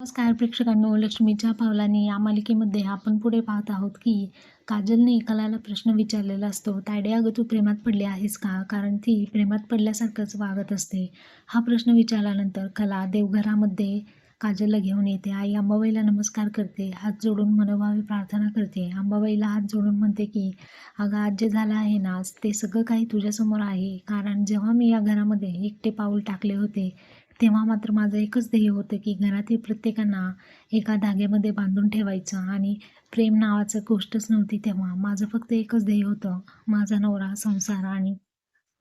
नमस्कार प्रेक्षकांनो लक्ष्मीच्या पावलांनी या मालिकेमध्ये आपण पुढे पाहत आहोत की काजलने कलाला प्रश्न विचारलेला असतो तायडे अगं तू प्रेमात पडली आहेस का? कारण ती प्रेमात पडल्यासारखंच वागत असते. हा प्रश्न विचारल्यानंतर कला देवघरामध्ये काजलला घेऊन येते. आई अंबाबाईला नमस्कार करते हात जोडून मनोभावी प्रार्थना करते. अंबाबाईला हात जोडून म्हणते की अगं आज जे झालं आहे ना ते सगळं काही तुझ्यासमोर आहे. कारण जेव्हा मी या घरामध्ये एकटे पाऊल टाकले होते तेव्हा मात्र माझं एकच ध्येय होतं की घरातील प्रत्येकांना एका धाग्यामध्ये बांधून ठेवायचं आणि प्रेम नावाचं गोष्टच नव्हती तेव्हा. माझं फक्त एकच ध्येय होतं माझा नवरा संसार आणि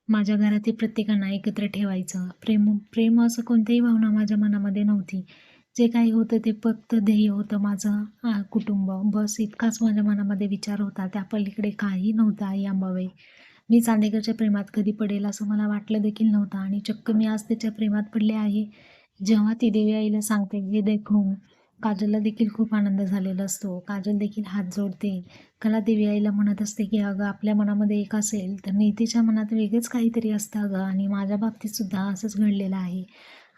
माझ्या घरातील प्रत्येकांना एकत्र ठेवायचं. प्रेम प्रेम असं कोणत्याही भावना माझ्या मनामध्ये नव्हती. जे काही होतं ते फक्त ध्येय होतं. माझं कुटुंब बस इतकाच माझ्या मनामध्ये विचार होता. त्या पलीकडे काही नव्हता आई अंबाबाई मी चांदेकरच्या प्रेमात कधी पडेल असं मला वाटलं देखील नव्हतं आणि चक्क मी आज त्याच्या प्रेमात पडले आहे. जेव्हा ती देवी आईला सांगते हे देखून काजलला देखील खूप आनंद झालेला असतो. काजल देखील हात जोडते. कला देवी आईला म्हणत असते की अगं आपल्या मनामध्ये एक असेल तर नीतीच्या मनात वेगळंच काहीतरी असतं अगं आणि माझ्या बाबतीत सुद्धा असंच घडलेलं आहे.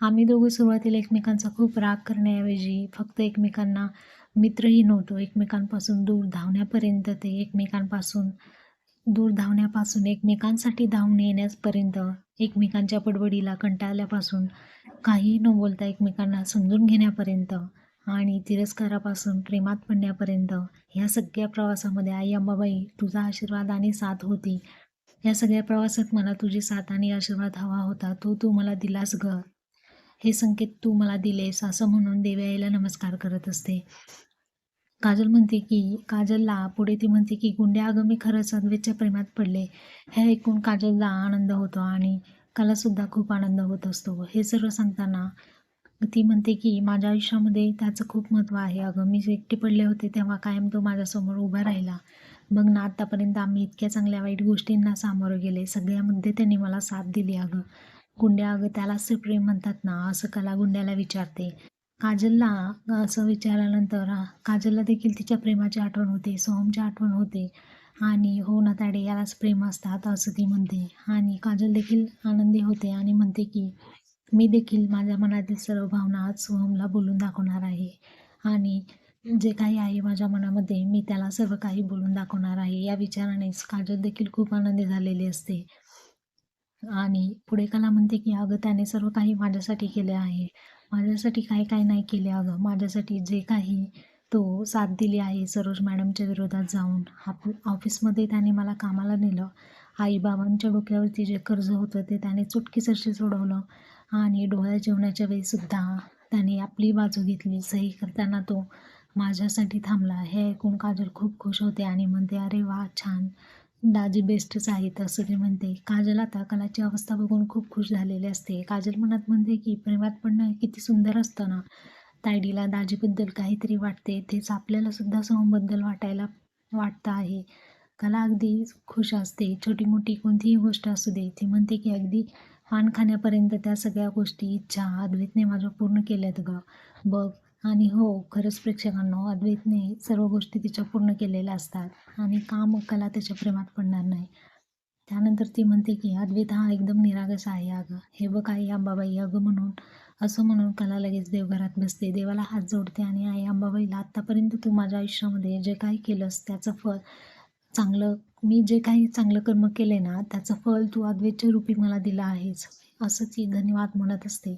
आम्ही दोघं सुरुवातीला एकमेकांचा खूप राग करण्याऐवजी फक्त एकमेकांना मित्रही नव्हतो. एकमेकांपासून दूर धावण्यापर्यंत ते एकमेकांपासून दूर धावण्यापासून एकमेकांसाठी धावून येण्यापर्यंत एकमेकांच्या पडबडीला कंटाळल्यापासून काही न बोलता एकमेकांना समजून घेण्यापर्यंत आणि तिरस्कारापासून प्रेमात पडण्यापर्यंत ह्या सगळ्या प्रवासामध्ये आई अंबाबाई तुझा आशीर्वाद आणि साथ होती. या सगळ्या प्रवासात मला तुझी साथ आणि आशीर्वाद हवा होता. तो तू मला दिलास ग. हे संकेत तू मला दिलेस असं म्हणून देवी आईला नमस्कार करत असते. काजल म्हणते की काजलला पुढे ती म्हणते की गुंड्या अगं मी खरंच अद्वेच्या प्रेमात पडले. हे ऐकून काजलला आनंद होतो आणि कलासुद्धा खूप आनंद होत असतो. हे सर्व सांगताना ती म्हणते की माझ्या आयुष्यामध्ये त्याचं खूप महत्त्व आहे. अगं मी जे एकटे पडले होते तेव्हा कायम तो माझ्यासमोर उभा राहिला. मग ना आत्तापर्यंत आम्ही इतक्या चांगल्या वाईट गोष्टींना सामोरं गेले. सगळ्यामध्ये त्यांनी मला साथ दिली अगं. गुंड्या अगं त्यालाच प्रेम म्हणतात ना असं कला गुंड्याला विचारते. काजलला असं विचारल्यानंतर काजलला देखील तिच्या प्रेमाची आठवण होते सोहमची आठवण होते. आणि हो ना ताडे यालाच प्रेम असतात असं ती म्हणते. आणि काजल देखील आनंदी होते आणि म्हणते की मी देखील माझ्या मनातील सर्व भावना आज सोहमला बोलून दाखवणार आहे. आणि जे काही आहे माझ्या मनामध्ये मी त्याला सर्व काही बोलून दाखवणार आहे. या विचारानेच काजल देखील खूप आनंदी झालेली असते. आणि पुढे कला म्हणते की अगं त्याने सर्व काही माझ्यासाठी केले आहे. माझ्यासाठी काय काय नाही केले अगं. माझ्यासाठी जे काही तो साथ दिली आहे सरोज मॅडमच्या विरोधात जाऊन. आप ऑफिसमध्ये त्याने मला कामाला नेलं. आईबाबांच्या डोक्यावरती जे कर्ज होतं ते त्याने चुटकीसरशी सोडवलं. आणि डोळ्या जेवणाच्या वेळीसुद्धा त्याने आपली बाजू घेतली. सही करताना तो माझ्यासाठी थांबला. हे ऐकून काजल खूप खुश होते आणि म्हणते अरे वा छान. दाजी बेस्टच आहेत असं ते म्हणते. काजल आता कलाची अवस्था बघून खूप खुश झालेली असते. काजल मनात म्हणते की प्रेमात पण किती सुंदर असतं ना. तायडीला दाजीबद्दल काहीतरी वाटते. तेच आपल्याला सुद्धा सोहमबद्दल वाटायला वाटतं आहे. कला अगदी खुश असते. छोटी मोठी कोणतीही गोष्ट असू दे. ती म्हणते की अगदी पान खाण्यापर्यंत त्या सगळ्या गोष्टी इच्छा अद्वैतने माझ्या पूर्ण केल्यात ग. बघ आणि हो खरंच प्रेक्षकांनो अद्वैतने सर्व गोष्टी तिच्या पूर्ण केलेल्या असतात आणि का मग कला त्याच्या प्रेमात पडणार नाही. त्यानंतर ती म्हणते की अद्वैत हा एकदम निरागस आहे अगं. हे बघ आई अंबाबाई अगं म्हणून असं म्हणून कला लगेच देवघरात बसते. देवाला हात जोडते आणि आई अंबाबाईला आत्तापर्यंत तू माझ्या आयुष्यामध्ये जे काही केलंस त्याचं फळ चांगलं मी जे काही चांगलं कर्म केले ना त्याचं फळ तू अद्वैतच्या रूपी मला दिलं आहेच असं ती धन्यवाद म्हणत असते.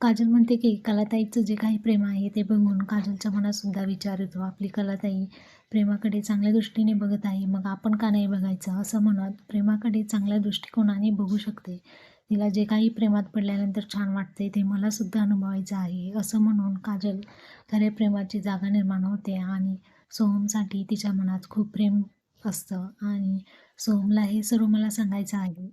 काजल म्हणते की कलाताईचं जे काही प्रेम आहे ते बघून काजलच्या मनातसुद्धा विचार येतो. आपली कलाताई प्रेमाकडे चांगल्या दृष्टीने बघत आहे मग आपण का नाही बघायचं? असं म्हणत प्रेमाकडे चांगल्या दृष्टिकोनाने बघू शकते. तिला जे काही प्रेमात पडल्यानंतर छान वाटते ते मलासुद्धा अनुभवायचं आहे असं म्हणून काजल खऱ्या प्रेमाची जागा निर्माण होते आणि सोहमसाठी तिच्या मनात खूप प्रेम असतं. आणि सोहमला हे सर्व मला सांगायचं आहे.